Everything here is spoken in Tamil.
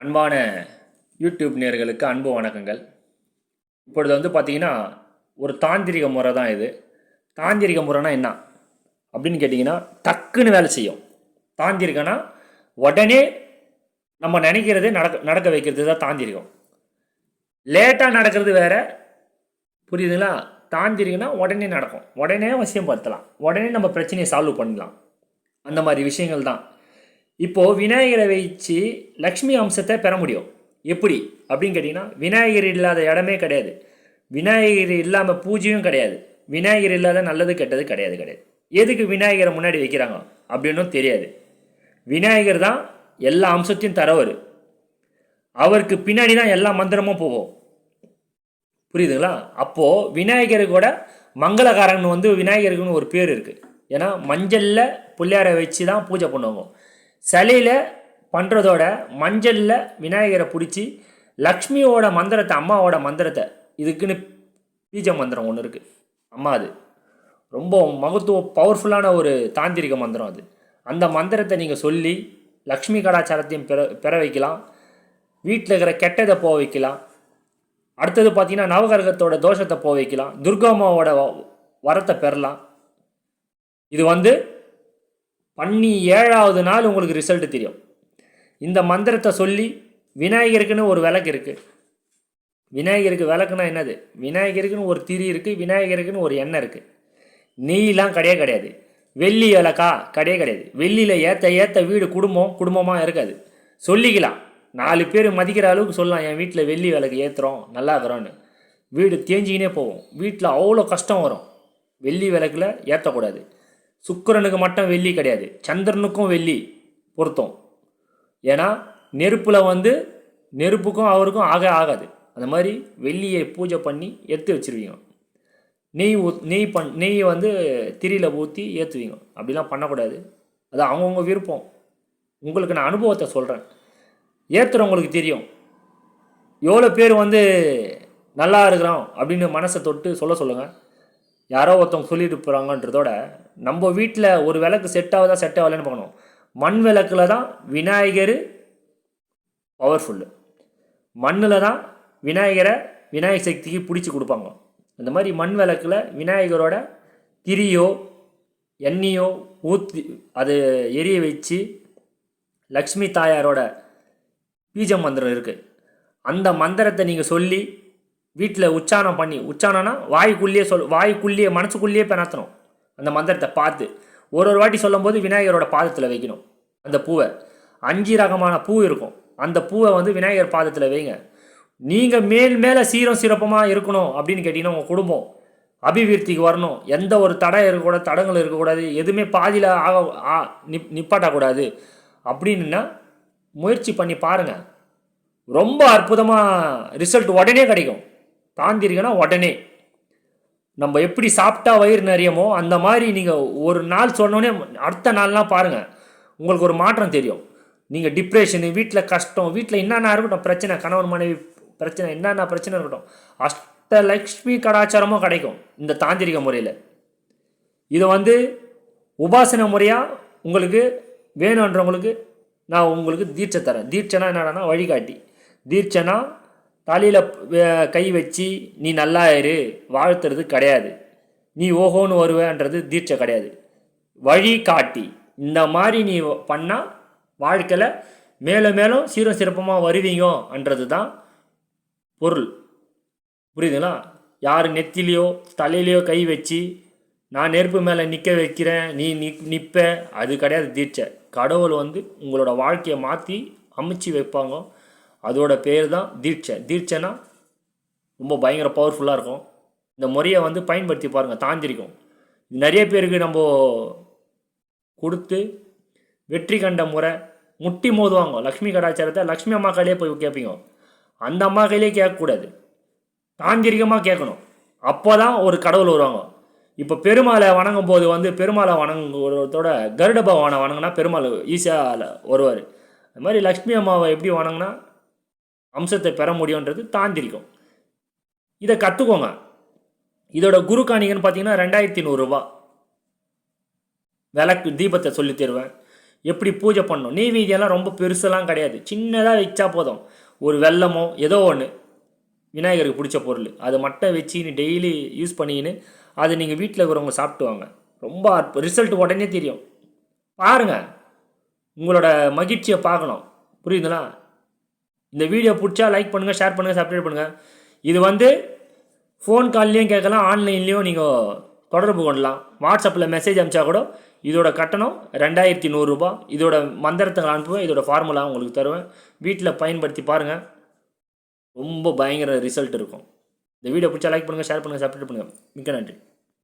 அன்பான யூடியூப் நேயர்களுக்கு அன்பு வணக்கங்கள். இப்பொழுது வந்து பார்த்தீங்கன்னா ஒரு தாந்திரிக முறை தான் இது. தாந்திரிக முறைனா என்ன? அப்படின்னு கேட்டிங்கன்னா டக்குன்னு வேலை செய்யும். தாந்திரிகனா உடனே நம்ம நினைக்கிறதே நடக்க நடக்க வைக்கிறது தான் தாந்திரிகம் லேட்டாக நடக்கிறது வேற. புரியுதுங்களா? தாந்திரிகனா உடனே நடக்கும். உடனே வசியப்படுத்தலாம் உடனே நம்ம பிரச்சனையை சால்வ் பண்ணலாம் அந்த மாதிரி விஷயங்கள் தான். இப்போது விநாயகரை வச்சு லக்ஷ்மி அம்சத்தை பெற முடியும். எப்படி? அப்படின்னு கேட்டிங்கன்னா விநாயகர் இல்லாத இடமே கிடையாது. விநாயகர் இல்லாமல் பூஜையும் கிடையாது. விநாயகர் இல்லாத நல்லது கெட்டது கிடையாது கிடையாது. எதுக்கு விநாயகரை முன்னாடி வைக்கிறாங்க? அப்படின்னும் தெரியாது. விநாயகர் தான் எல்லா அம்சத்தையும் தரவர். அவருக்கு பின்னாடி தான் எல்லா மந்திரமும் போகும். புரியுதுங்களா? அப்போது விநாயகருக்கூட மங்களகாரன் வந்து விநாயகருக்குன்னு ஒரு பேர் இருக்குது ஏன்னா மஞ்சளில் பிள்ளையாரை வச்சு தான் பூஜை பண்ணுவாங்க. சிலையில் பண்ணுறதோட மஞ்சளில் விநாயகரை பிடிச்சி லக்ஷ்மியோட மந்திரத்தை அம்மாவோட மந்திரத்தை இதுக்குன்னு பீஜ மந்திரம் ஒன்று இருக்குது அம்மா அது. ரொம்ப மகத்துவ பவர்ஃபுல்லான ஒரு தாந்திரிக மந்திரம் அது. அந்த மந்திரத்தை நீங்கள் சொல்லி லக்ஷ்மி கலாச்சாரத்தையும் பெற பெற வைக்கலாம். வீட்டில் இருக்கிற கெட்டதை போக வைக்கலாம். அடுத்தது பார்த்தீங்கன்னா நவகரகத்தோட தோஷத்தை போக வைக்கலாம். துர்காமாவோட வ- வரத்தை பெறலாம். இது வந்து பண்ணி ஏழாவது நாள் உங்களுக்கு ரிசல்ட் தெரியும். இந்த மந்திரத்தை சொல்லி விநாயகருக்குன்னு ஒரு விளக்கு இருக்குது விநாயகருக்கு விளக்குனா என்னது? விநாயகருக்குன்னு ஒரு திரி இருக்குது விநாயகருக்குன்னு ஒரு எண்ணெய் இருக்குது நெய்லாம் கிடையாது கிடையாது. வெள்ளி விளக்கா? கிடையாது கிடையாது. வெள்ளியில் ஏற்ற ஏற்ற வீடு குடும்பம் குடும்பமாக இருக்காது. சொல்லிக்கலாம். நாலு பேர் மதிக்கிற அளவுக்கு சொல்லலாம். என் வீட்டில் வெள்ளி விளக்கு ஏற்றுறோம் நல்லா இருக்கிறோன்னு வீடு தேஞ்சிக்கினே போகும். வீட்டில் அவ்வளோ கஷ்டம் வரும். வெள்ளி விளக்கில் ஏற்றக்கூடாது சுக்கிரனுக்கு மட்டும் வெள்ளி கிடையாது. சந்திரனுக்கும் வெள்ளி பொருத்தம். ஏன்னா நெருப்பில் வந்து நெருப்புக்கும் அவருக்கும் ஆக ஆகாது. அந்த மாதிரி வெள்ளியை பூஜை பண்ணி எடுத்து வச்சிருவீங்க. நெய் ஊத் நெய் பண் நெய்யை வந்து திரியில் ஊற்றி ஏற்றுவீங்க அப்படிலாம் பண்ணக்கூடாது. அது அவங்கவுங்க விருப்பம். உங்களுக்கு நான் அனுபவத்தை சொல்கிறேன் ஏற்றுறவங்களுக்கு தெரியும். எவ்வளோ பேர் வந்து நல்லா இருக்கிறோம் அப்படின்னு மனசை தொட்டு சொல்ல சொல்லுங்கள் யாரோ ஒருத்தவங்க சொல்லிட்டு போகிறாங்கன்றதோட நம்ம வீட்டில் ஒரு விளக்கு செட் ஆகுதா செட் ஆகலன்னு பார்க்கணும். மண் விளக்கில் தான் விநாயகர் பவர்ஃபுல்லு மண்ணில் தான் விநாயகரை விநாயகர் சக்திக்கு பிடிச்சி கொடுப்பாங்க. அந்த மாதிரி மண் விளக்கில் விநாயகரோட திரியோ எண்ணியோ ஊற்றி அது எரிய வச்சு லக்ஷ்மி தாயாரோட பீஜ மந்திரம் இருக்குது அந்த மந்திரத்தை நீங்கள் சொல்லி வீட்டில் உச்சாரணம் பண்ணி உச்சாரணம்னா வாய்க்குள்ளேயே சொல் வாய்க்குள்ளேயே மனசுக்குள்ளேயே பெணத்தணும் அந்த மந்திரத்தை பார்த்து ஒரு ஒரு வாட்டி சொல்லும்போது விநாயகரோட பாதத்தில் வைக்கணும். அந்த பூவை. அஞ்சு ரகமான பூ இருக்கும். அந்த பூவை வந்து விநாயகர் பாதத்தில் வைங்க. நீங்கள் மேல் மேலே சீரம் சிறப்பமாக இருக்கணும் அப்படின்னு கேட்டிங்கன்னா உங்கள் குடும்பம் அபிவிருத்திக்கு வரணும். எந்த ஒரு தடை இருக்கக்கூடாது தடங்கள் இருக்கக்கூடாது எதுவுமே பாதியில் ஆக ஆ நிப் நிப்பாட்டக்கூடாது. அப்படின்னா முயற்சி பண்ணி பாருங்கள் ரொம்ப அற்புதமாக ரிசல்ட் உடனே கிடைக்கும். தாந்திரிகனா உடனே நம்ம எப்படி சாப்பிட்டா வயிறு நிறையமோ அந்த மாதிரி நீங்கள் ஒரு நாள் சொன்னோடனே அடுத்த நாள்லாம் பாருங்கள் உங்களுக்கு ஒரு மாற்றம் தெரியும். நீங்கள் டிப்ரெஷனு வீட்டில் கஷ்டம் வீட்டில் என்னென்ன இருக்கட்டும் பிரச்சனை கணவன் மனைவி பிரச்சனை என்னென்ன பிரச்சனை இருக்கட்டும் அஷ்டலக்ஷ்மி கடாச்சாரமும் கிடைக்கும் இந்த தாந்திரிக முறையில். இதை வந்து உபாசன முறையாக உங்களுக்கு வேணுன்றவங்களுக்கு நான் உங்களுக்கு தீட்சை தரேன். தீட்சைனா என்னடானா வழிகாட்டி. தீட்சைனா தலையில் கை வச்சு நீ நல்லா இரு. வாழ்த்துறது கிடையாது. நீ ஓஹோன்னு வருவேன்றது தீட்சை கிடையாது. வழி காட்டி. இந்த மாதிரி நீ பண்ணால் வாழ்க்கையில் மேலும் மேலும் சீரம் சிறப்பமாக வருவீங்கன்றது தான் பொருள். புரியுதுங்களா? யார் நெத்திலையோ தலையிலையோ கை வச்சு நான் நெருப்பு மேலே நிற்க வைக்கிறேன். நீ நி நிற்ப அது கிடையாது தீட்சை. கடவுள் வந்து உங்களோட வாழ்க்கையை மாற்றி அமைச்சு வைப்பாங்க. அதோட பேர் தான் தீட்சை. தீட்சைனா ரொம்ப பயங்கர பவர்ஃபுல்லாக இருக்கும். இந்த முறையை வந்து பயன்படுத்தி பாருங்கள் தாந்திரிக்கும் நிறைய பேருக்கு நம்ம கொடுத்து வெற்றி கண்ட முறை முட்டி மோதுவாங்க. லக்ஷ்மி கடாச்சாரத்தை லக்ஷ்மி அம்மா கையிலே போய் கேட்பீங்க அந்த அம்மா கையிலே கேட்கக்கூடாது தாந்திரிகமாக கேட்கணும் அப்போ தான் ஒரு கடவுள் வருவாங்க. இப்போ பெருமாளை வணங்கும் போது வந்து பெருமாளை வணங்குறதோட கருட பகவானை வணங்கினா பெருமாள் ஈஸியாக வருவார். அது மாதிரி லக்ஷ்மி அம்மாவை எப்படி வணங்கினா அம்சத்தை பெற முடியுன்றது தாந்திரிக்கும் இதை கற்றுக்கோங்க இதோட குரு காணிகன்னு பார்த்தீங்கன்னா ரெண்டாயிரத்தி நூறுரூவா விளக்கு தீபத்தை சொல்லி தருவேன். எப்படி பூஜை பண்ணணும்? நெய்வேத்தியம்லாம் ரொம்ப பெருசெல்லாம் கிடையாது. சின்னதாக வச்சா போதும். ஒரு வெல்லமோ ஏதோ ஒன்று விநாயகருக்கு பிடிச்ச பொருள். அதை மட்டும் வச்சு நீ டெய்லி யூஸ் பண்ணிக்கின்னு அதை நீங்கள் வீட்டில் இருக்கிறவங்க சாப்பிட்டு வாங்க ரொம்ப ரிசல்ட் உடனே தெரியும். பாருங்கள் உங்களோட மகிழ்ச்சியை பார்க்கணும். புரியுதுங்களா? இந்த வீடியோ பிடிச்சா லைக் பண்ணுங்கள் ஷேர் பண்ணுங்கள் சப்ஸ்கிரைப் பண்ணுங்கள் இது வந்து ஃபோன் கால்லையும் கேட்கலாம் ஆன்லைன்லேயும் நீங்கள் தொடர்பு கொள்ளலாம். வாட்ஸ்அப்பில் மெசேஜ் அனுப்பிச்சா கூட இதோட கட்டணம் ரெண்டாயிரத்தி நூறுரூபா இதோட மந்திரத்தை அனுப்புவேன் இதோட ஃபார்முலா உங்களுக்கு தருவேன். வீட்டில் பயன்படுத்தி பாருங்கள் ரொம்ப பயங்கர ரிசல்ட் இருக்கும். இந்த வீடியோ பிடிச்சா லைக் பண்ணுங்கள் ஷேர் பண்ணுங்கள் சப்ஸ்கிரைப் பண்ணுங்கள் மிக்க நன்றி.